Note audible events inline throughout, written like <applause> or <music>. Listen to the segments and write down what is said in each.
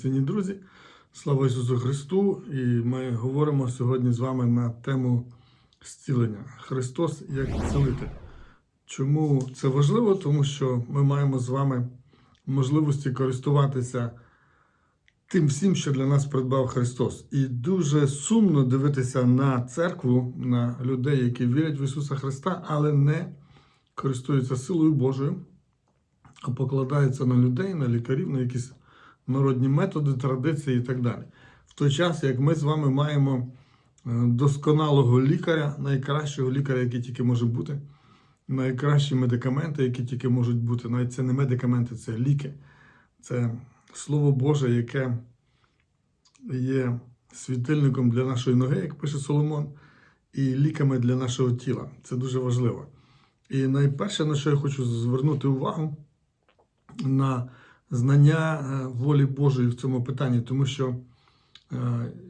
дорогоцінні друзі. Слава Ісусу Христу! І ми говоримо сьогодні з вами на тему зцілення. Христос як цілитель. Чому це важливо? Тому що ми маємо з вами можливості користуватися тим всім, що для нас придбав Христос. І дуже сумно дивитися на церкву, на людей, які вірять в Ісуса Христа, але не користуються силою Божою, а покладаються на людей, на лікарів, на якісь народні методи, традиції і так далі. В той час, як ми з вами маємо е, досконалого лікаря, найкращого лікаря, який тільки може бути, найкращі медикаменти, які тільки можуть бути. Навіть це не медикаменти, це ліки. Це Слово Боже, яке є світильником для нашої ноги, як пише Соломон, і ліками для нашого тіла. Це дуже важливо. І найперше, на що я хочу звернути увагу, на знання е, волі Божої в цьому питанні, тому що е,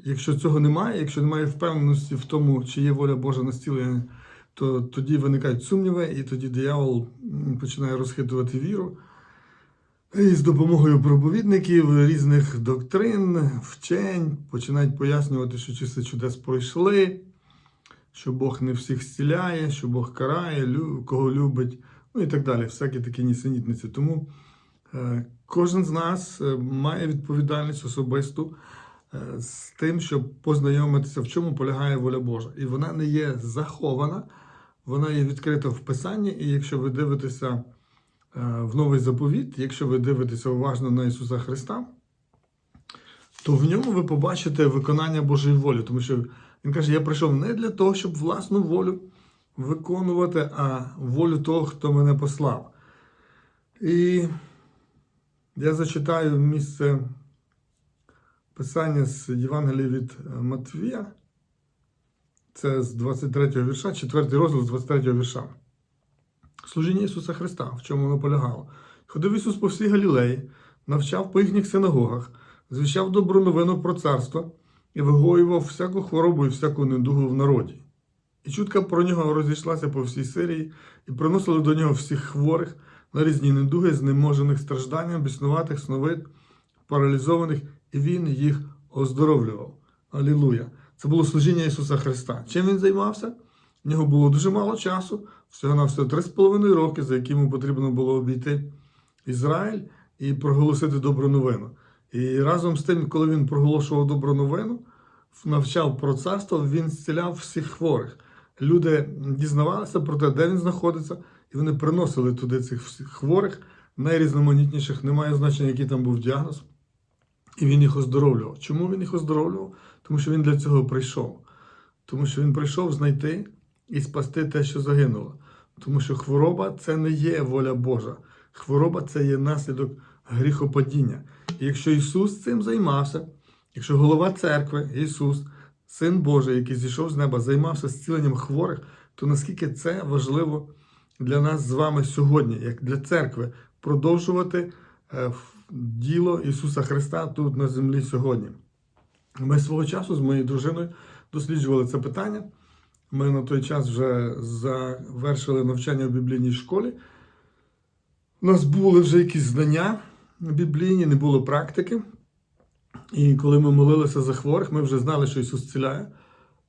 якщо цього немає, якщо немає впевненості в тому, чи є воля Божа на зцілення, то тоді виникають сумніви, і тоді диявол починає розхитувати віру. І з допомогою проповідників різних доктрин, вчень починають пояснювати, що часи чудес пройшли, що Бог не всіх зціляє, що Бог карає, кого любить, ну і так далі. Всякі такі нісенітниці. Тому кожен з нас е, має відповідальність особисту е, з тим, щоб познайомитися, в чому полягає воля Божа. І вона не є захована, вона є відкрита в Писанні, і якщо ви дивитеся е, в новий заповіт, якщо ви дивитеся уважно на Ісуса Христа, то в ньому ви побачите виконання Божої волі. Тому що Він каже: Я прийшов не для того, щоб власну волю виконувати, а волю того, хто мене послав. І я зачитаю місце писання з Євангелія від е, Матвія. Це з 23 вірша, 4 розділ з 23 вірша. Служіння Ісуса Христа, в чому воно полягало. Ходив Ісус по всій Галілеї, навчав по їхніх синагогах, звіщав добру новину про царство і вигоював всяку хворобу і всяку недугу в народі. І чутка про нього розійшлася по всій Сирії, і приносили до нього всіх хворих на різні недуги, знеможених стражданням, біснуватих, сновид, паралізованих, і він їх оздоровлював. Алілуя! Це було служіння Ісуса Христа. Чим він займався? В нього було дуже мало часу, всього на все 3,5 роки, за які потрібно було обійти Ізраїль і проголосити добру новину. І разом з тим, коли він проголошував добру новину, навчав про царство, він зціляв всіх хворих. Люди дізнавалися про те, де він знаходиться, і вони приносили туди цих хворих, найрізноманітніших, немає значення, який там був діагноз. І він їх оздоровлював. Чому він їх оздоровлював? Тому що він для цього прийшов. Тому що він прийшов знайти і спасти те, що загинуло. Тому що хвороба це не є воля Божа. Хвороба це є наслідок гріхопадіння. І якщо Ісус цим займався, якщо голова церкви, Ісус, Син Божий, який зійшов з неба, займався зціленням хворих, то наскільки це важливо для нас з вами сьогодні, як для церкви, продовжувати е, діло Ісуса Христа тут на землі сьогодні. Ми свого часу з моєю дружиною досліджували це питання. Ми на той час вже завершили навчання в біблійній школі. У нас були вже якісь знання біблійні, не було практики. І коли ми молилися за хворих, ми вже знали, що Ісус зціляє,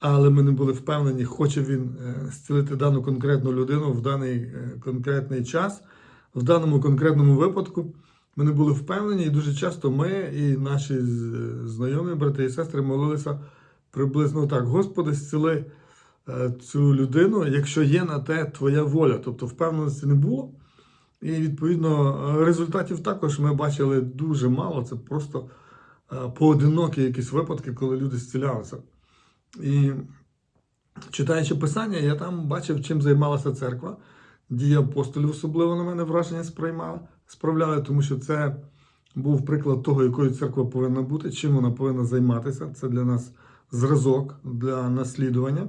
але ми не були впевнені, хоче Він е, зцілити дану конкретну людину в даний е, конкретний час, в даному конкретному випадку. Ми не були впевнені, і дуже часто ми і наші знайомі, брати і сестри, молилися приблизно так: Господи, зціли е, цю людину, якщо є на те Твоя воля. Тобто впевненості не було. І відповідно результатів також ми бачили дуже мало. Це просто поодинокі якісь випадки, коли люди зцілялися. І читаючи писання, я там бачив, чим займалася церква. Дії апостолів особливо на мене враження сприймали, справляли, тому що це був приклад того, якою церква повинна бути, чим вона повинна займатися. Це для нас зразок для наслідування.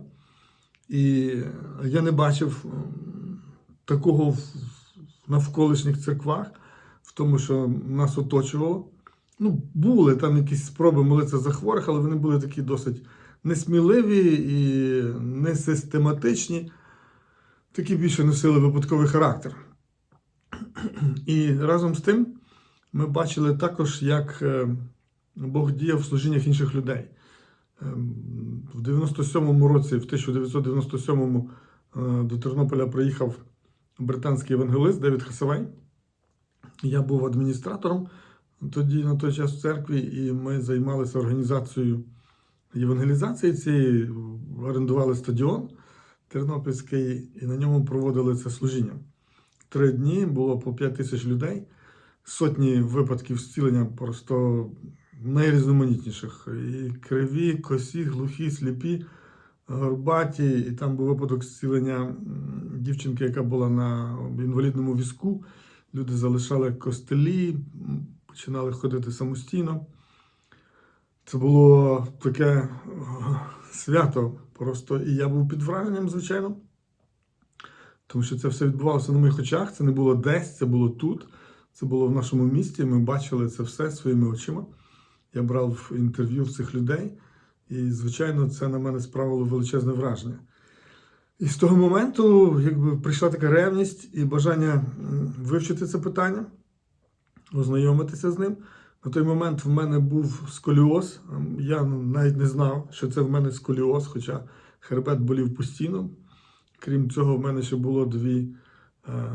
І я не бачив такого в навколишніх церквах, в тому, що нас оточувало. Ну, були там якісь спроби молитися за хворих, але вони були такі досить несміливі і несистематичні, такі більше носили випадковий характер. <clears throat> І разом з тим ми бачили також, як е, Бог діяв в служіннях інших людей. Ем, В 97-му році, в 1997-му е, до Тернополя приїхав британський евангелист Девід Хасавей. Я був адміністратором тоді на той час в церкві, і ми займалися організацією євангелізації цієї, орендували стадіон Тернопільський і на ньому проводили це служіння. Три дні було по 5 тисяч людей, сотні випадків зцілення просто найрізноманітніших. І криві, косі, глухі, сліпі, горбаті. І там був випадок зцілення дівчинки, яка була на інвалідному візку. Люди залишали костелі, починали ходити самостійно. Це було таке свято просто. І я був під враженням, звичайно. Тому що це все відбувалося на моїх очах. Це не було десь, це було тут. Це було в нашому місті. Ми бачили це все своїми очима. Я брав інтерв'ю в цих людей, і, звичайно, це на мене справило величезне враження. І з того моменту якби, прийшла така ревність і бажання вивчити це питання, ознайомитися з ним. На той момент в мене був сколіоз. Ем, Я навіть не знав, що це в мене сколіоз, хоча хребет болів постійно. Крім цього, в мене ще було дві е,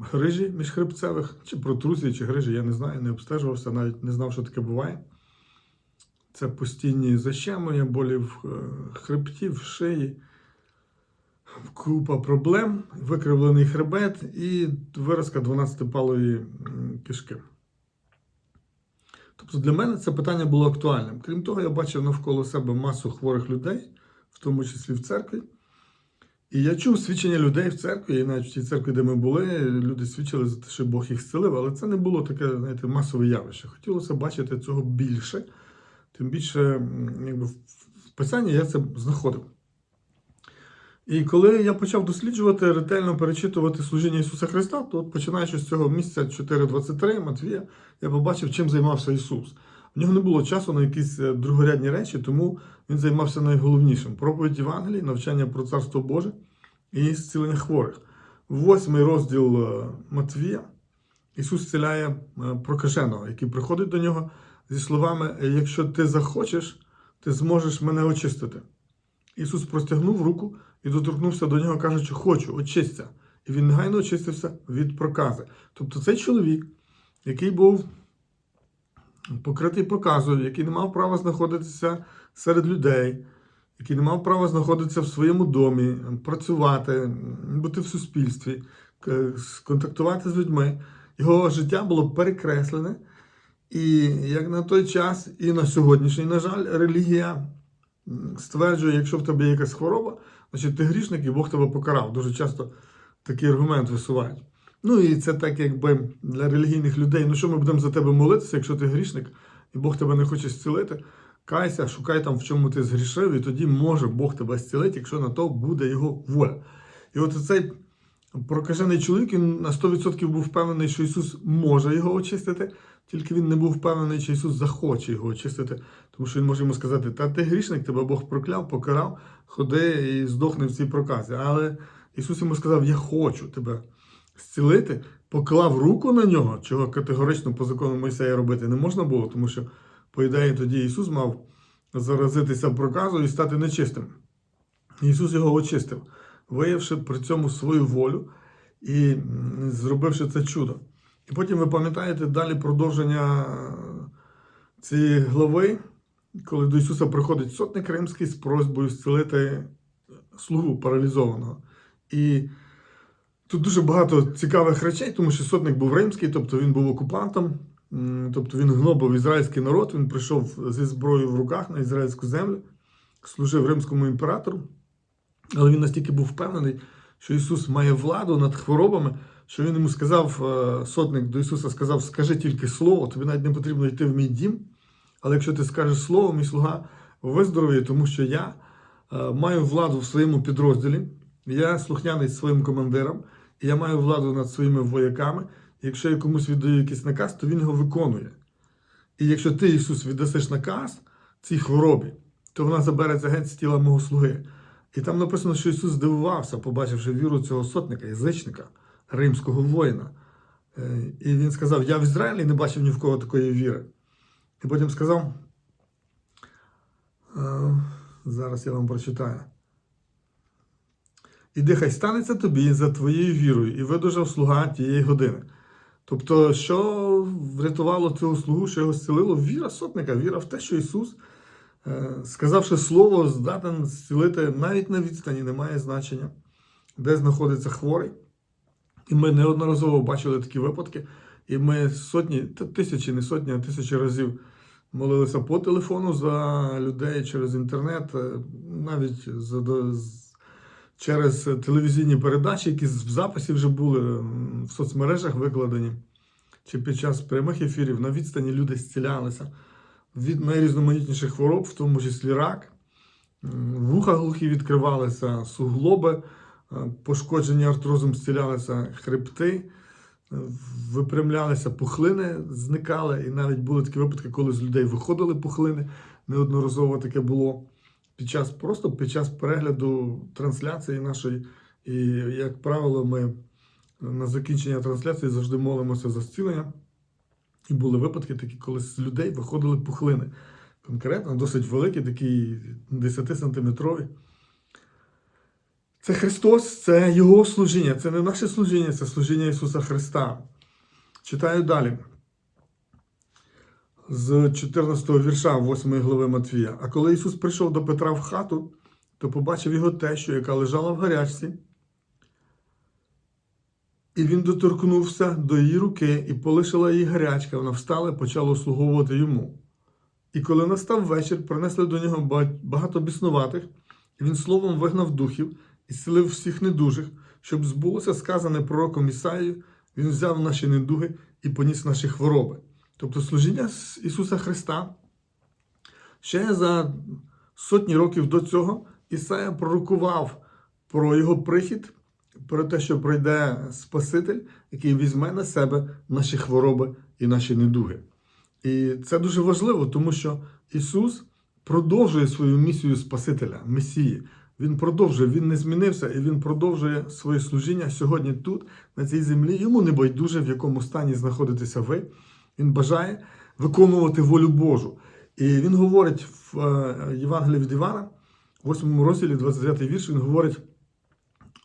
грижі міжхребцевих, чи протрузії, чи грижі, я не знаю, не обстежувався, навіть не знав, що таке буває. Це постійні защемлення, болі в е, хребті, в шиї, купа проблем, викривлений хребет і виразка 12-палої кишки. Тобто для мене це питання було актуальним. Крім того, я бачив навколо себе масу хворих людей, в тому числі в церкві. І я чув свідчення людей в церкві, і навіть в тій церкві, де ми були, люди свідчили за те, що Бог їх зцілив, але це не було таке, знаєте, масове явище. Хотілося бачити цього більше. Тим більше, якби в писанні я це знаходив. І коли я почав досліджувати, ретельно перечитувати служіння Ісуса Христа, то от починаючи з цього місця 4.23 Матвія, я побачив, чим займався Ісус. У нього не було часу на якісь е, другорядні речі, тому він займався найголовнішим: проповідь Євангелії, навчання про Царство Боже і зцілення хворих. Восьмий розділ е, Матвія Ісус зціляє е, прокаженого, який приходить до нього зі словами: Якщо ти захочеш, ти зможеш мене очистити. Ісус простягнув руку і доторкнувся до нього, кажучи, хочу, очисться. І він негайно очистився від прокази. Тобто цей чоловік, який був покритий проказою, який не мав права знаходитися серед людей, який не мав права знаходитися в своєму домі, працювати, бути в суспільстві, контактувати з людьми, його життя було перекреслене. І як на той час, і на сьогоднішній, на жаль, релігія стверджує, якщо в тебе є якась хвороба, значить ти грішник і Бог тебе покарав. Дуже часто такий аргумент висувають. Ну і це так, якби для релігійних людей. Ну що ми будемо за тебе молитися, якщо ти грішник, і Бог тебе не хоче зцілити? Кайся, шукай там, в чому ти згрішив, і тоді може Бог тебе зцілити, якщо на то буде його воля. І от цей прокажений чоловік він на 100% був впевнений, що Ісус може його очистити, тільки він не був впевнений, чи Ісус захоче його очистити, тому що він може йому сказати: Та ти грішник, тебе Бог прокляв, покарав, ходи і здохни в цій проказі. Але Ісус йому сказав: Я хочу тебе зцілити, поклав руку на нього, чого категорично по закону Мойсея робити не можна було, тому що, по ідеї, тоді Ісус мав заразитися проказою і стати нечистим. Ісус його очистив, виявивши при цьому свою волю і зробивши це чудо. І потім ви пам'ятаєте далі продовження е, цієї глави, коли до Ісуса приходить сотник римський з просьбою зцілити слугу паралізованого. І тут дуже багато цікавих речей, тому що сотник був римський, тобто він був окупантом, тобто він гнобив ізраїльський народ, він прийшов зі зброєю в руках на ізраїльську землю, служив римському імператору. Але він настільки був впевнений, що Ісус має владу над хворобами, що він йому сказав, е, сотник до Ісуса сказав: скажи тільки слово, тобі навіть не потрібно йти в мій дім. Але якщо ти скажеш слово, мій слуга виздоровіє, тому що я е, маю владу в своєму підрозділі, я слухняний своїм командирам, і я маю владу над своїми вояками. Якщо я комусь віддаю якийсь наказ, то він його виконує. І якщо ти, Ісус, віддасиш наказ цій хворобі, то вона забереться геть з тіла мого слуги. І там написано, що Ісус здивувався, побачивши віру цього сотника, язичника, римського воїна. Е, І він сказав: Я в Ізраїлі не бачив ні в кого такої віри. І потім сказав, е, зараз я вам прочитаю. Іди, хай станеться тобі за твоєю вірою, і видужав слуга тієї години. Тобто, що врятувало цього слугу, що його зцілило? Віра сотника, віра в те, що Ісус, сказавши слово, здатен зцілити навіть на відстані, не має значення, де знаходиться хворий. І ми неодноразово бачили такі випадки, і ми сотні, тисячі, не сотні, а тисячі разів молилися по телефону за людей через інтернет, е, навіть за, через телевізійні передачі, які в записі вже були в соцмережах викладені, чи під час прямих ефірів на відстані люди зцілялися від найрізноманітніших хвороб, в тому числі рак, вуха глухі відкривалися, суглоби, е, пошкоджені артрозом зцілялися хребти, е, випрямлялися пухлини, зникали, і навіть були такі випадки, коли з людей виходили пухлини. Неодноразово таке було під час просто під час перегляду трансляції нашої. І, як правило, ми на закінчення трансляції завжди молимося за зцілення. І були випадки такі, коли з людей виходили пухлини. Конкретно, досить великі, такі 10-сантиметрові. Це Христос, це Його служіння, це не наше служіння, це служіння Ісуса Христа. Читаю далі. З 14 вірша 8 глави Матвія. А коли Ісус прийшов до Петра в хату, то побачив його тещу, яка лежала в гарячці. І він доторкнувся до її руки і полишила її гарячка. Вона встала і почала услуговувати йому. І коли настав вечір, принесли до нього багато біснуватих, і він словом вигнав духів і зцілив всіх недужих, щоб збулося сказане пророком Ісаїю, він взяв наші недуги і поніс наші хвороби. Тобто служіння Ісуса Христа ще за сотні років до цього Ісая пророкував про його прихід, про те, що прийде Спаситель, який візьме на себе наші хвороби і наші недуги. І це дуже важливо, тому що Ісус продовжує свою місію Спасителя, Месії. Він продовжує, він не змінився і він продовжує своє служіння сьогодні тут, на цій землі. Йому не байдуже, в якому стані знаходитеся ви. Він бажає виконувати волю Божу. І він говорить в е, Євангелії від Івана, 8 розділі, 29 вірш, він говорить: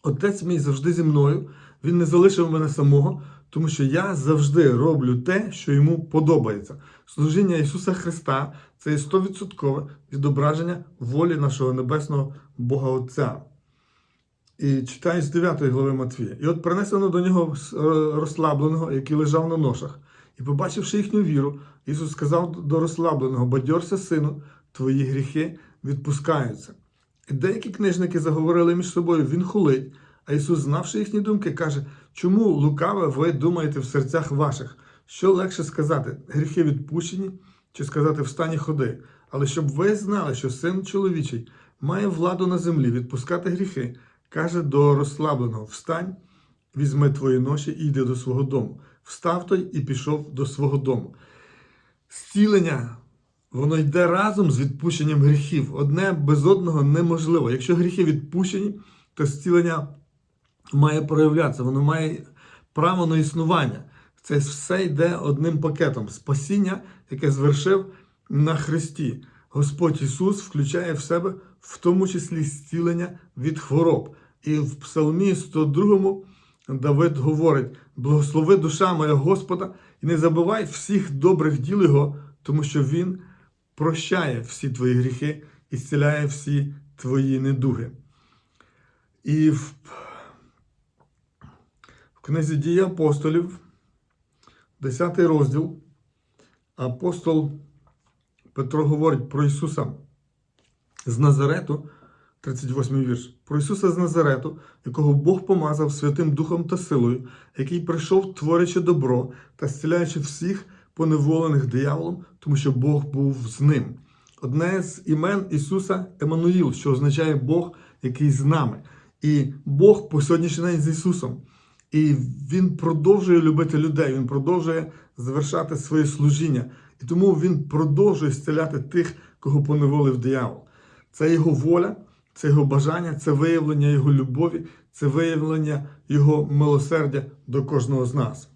Отець мій завжди зі мною, він не залишив мене самого, тому що я завжди роблю те, що йому подобається. Служіння Ісуса Христа це є 100% відображення волі нашого небесного Бога Отця. І читаю з 9 глави Матвія. І от принесено до нього е, розслабленого, який лежав на ношах. І побачивши їхню віру, Ісус сказав до розслабленого: Бадьорся, сину, твої гріхи відпускаються. Деякі книжники заговорили між собою, він хулить. А Ісус, знавши їхні думки, каже: Чому лукаве ви думаєте в серцях ваших? Що легше сказати, гріхи відпущені, чи сказати встані ходи? Але щоб ви знали, що син чоловічий має владу на землі відпускати гріхи, каже до розслабленого: Встань, візьми твої ноші і йди до свого дому. Встав той і пішов до свого дому. Зцілення, воно йде разом з відпущенням гріхів. Одне без одного неможливо. Якщо гріхи відпущені, то зцілення має проявлятися, воно має право на існування. Це все йде одним пакетом. Спасіння, яке звершив на Христі. Господь Ісус включає в себе в тому числі зцілення від хвороб. І в Псалмі 102 Давид говорить: благослови душа моя Господа, і не забувай всіх добрих діл Його, тому що Він прощає всі твої гріхи і зціляє всі твої недуги. І в, в книзі дії апостолів, 10 розділ, апостол Петро говорить про Ісуса з Назарету, 38 вірш. Про Ісуса з Назарету, якого Бог помазав Святим Духом та силою, який прийшов, творячи добро та зціляючи всіх поневолених дияволом, тому що Бог був з ним. Одне з імен Ісуса Еммануїл, що означає Бог, який з нами. І Бог по сьогоднішній день з Ісусом. І Він продовжує любити людей, Він продовжує завершати своє служіння. І тому Він продовжує зціляти тих, кого поневолив диявол. Це Його воля, це Його бажання, це виявлення Його любові, це виявлення Його милосердя до кожного з нас.